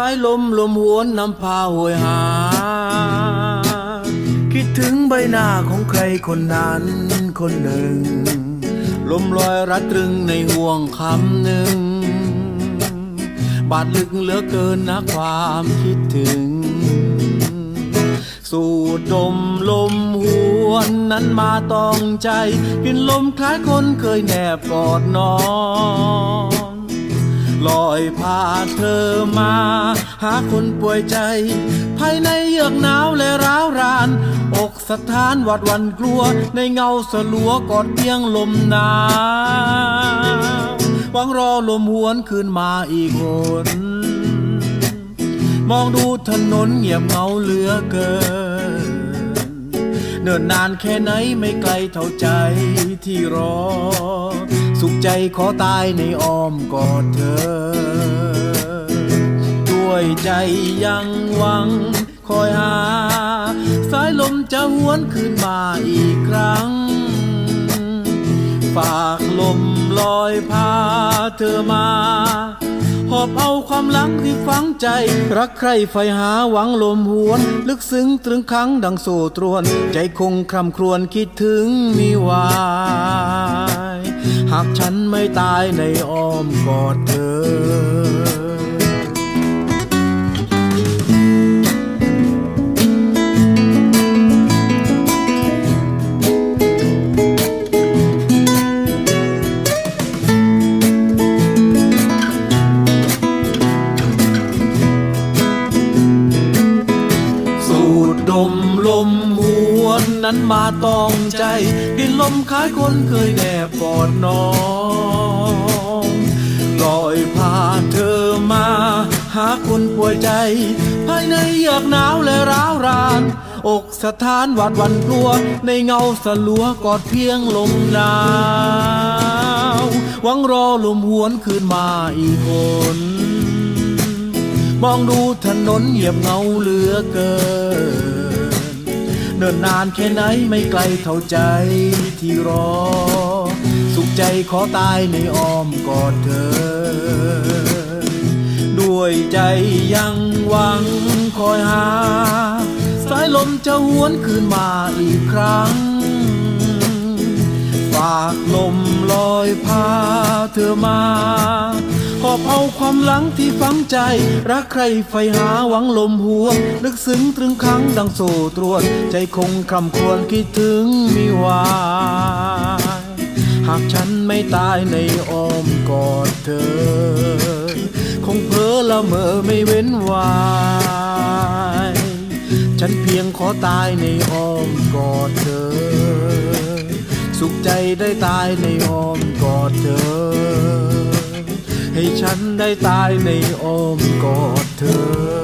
สายลมลมหวนนำพาโหยหา คิดถึงใบหน้าของใครคนนั้นคนหนึ่ง ลมลอยรัดตรึงในห่วงคำหนึ่ง บาดลึกเหลือเกินนะความคิดถึง สูดดมลมหวนนั้นมาตองใจกินลมคล้ายคนเคยแนบกอดนอน ลอยพาเธอมา หาคนป่วยใจ ภายในเยือกหนาวและร้าวราน อกสถานหวัดวันกลัว ในเงาสลัวกอดเพียงลมหนาวหวังรอลมหวนคืนมาอีกคนมองดูถนนเงียบเงาเหลือเกิน เนิ่นนานแค่ไหนไม่ไกลเท่าใจที่รอ สุขใจขอตายในอ้อมกอดเธอ ด้วยใจยังหวังคอยหา สายลมจะหวนคืนมาอีกครั้ง ฝากลมลอยพาเธอมาหอบเอาความหลังที่ฝังใจ รักใครไฟหาหวังลมหวน ลึกซึ้งตรึงครั้งดังโซ่ตรวน ใจคงคร่ำครวญคิดถึงมีวาากฉันไม่ตายในอ้อมกอดเธอสูดมลม นนั้นมาต้องใจ ดินลมคล้ายคนเคยแนบกอดน้องลอยพาเธอมา หาคนป่วยใจ ภายในเยือกหนาวและร้าวราน อกสถานหวาดวันกลัว ในเงาสลัวกอดเพียงลมหนาวหวังรอลมหวนคืนมาอีกคนมองดูถนนเหยียบเงาเหลือเกิน เนิ่นนานแค่ไหนไม่ไกลเท่าใจที่รอ สุขใจขอตายในอ้อมกอดเธอ ด้วยใจยังหวังคอยหา สายลมจะหวนคืนมาอีกครั้ง ฝากลมลอยพาเธอมา อบเอาความหลังที่ฝังใจ รักใครไฟหาหวังลมหวนลึกซึ้งตรึงครั้งดังโซ่ตรวน ใจคงคำควรคิดถึงมีวาย หากฉันไม่ตายในอ้อมกอดเธอ คงเพ้อละเมอไม่เว้นวายฉันเพียงขอตายในอ้อมกอดเธอ สุขใจได้ตายในอ้อมกอดเธอ ให้ฉันได้ตายในอ้อมกอดเธอ